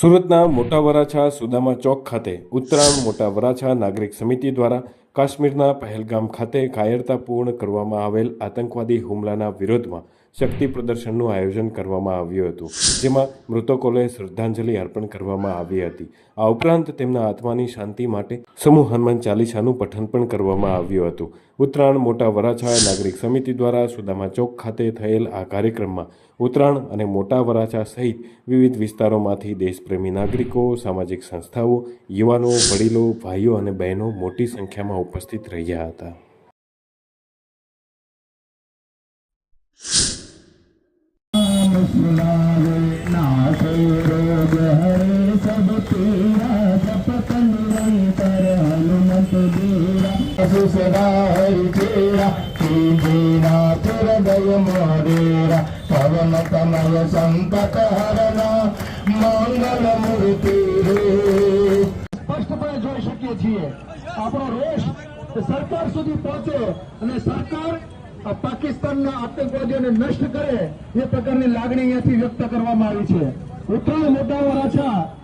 સુરતના મોટા વરાછા સુદામા ચોક ખાતે ઉત્તરાયણ મોટા વરાછા નાગરિક સમિતિ દ્વારા કાશ્મીરના પહેલગામ ખાતે કાયરતાપૂર્ણ કરવામાં આવેલ આતંકવાદી હુમલાના વિરોધમાં શક્તિ પ્રદર્શનનું આયોજન કરવામાં આવ્યું હતું, જેમાં મૃતકોને શ્રદ્ધાંજલિ અર્પણ કરવામાં આવી હતી. આ ઉપરાંત તેમના આત્માની શાંતિ માટે સમૂહ હનુમાન ચાલીસાનું પઠન પણ કરવામાં આવ્યું હતું. ઉત્તરાયણ મોટા વરાછા નાગરિક સમિતિ દ્વારા સુદામા ચોક ખાતે થયેલ આ કાર્યક્રમમાં ઉત્તરાયણ અને મોટા વરાછા સહિત વિવિધ વિસ્તારોમાંથી દેશપ્રેમી નાગરિકો, સામાજિક સંસ્થાઓ, યુવાનો, વડીલો, ભાઈઓ અને બહેનો મોટી સંખ્યામાં કાર્યક્રમમાં ઉપસ્થિત રહ્યા હતા મોરેરા પવન તમય સંકટ હરના મંગલ મૂર્તિ રે સ્પષ્ટપણે જોઈ શકીએ છીએ. આપણો રોષ સરકાર સુધી પહોંચે અને સરકાર આ પાકિસ્તાનના આતંકવાદીઓને નષ્ટ કરે એ પ્રકારની લાગણી અહીંયાથી વ્યક્ત કરવામાં આવી છે. ઉત્તરાયણ મોટા વરાછા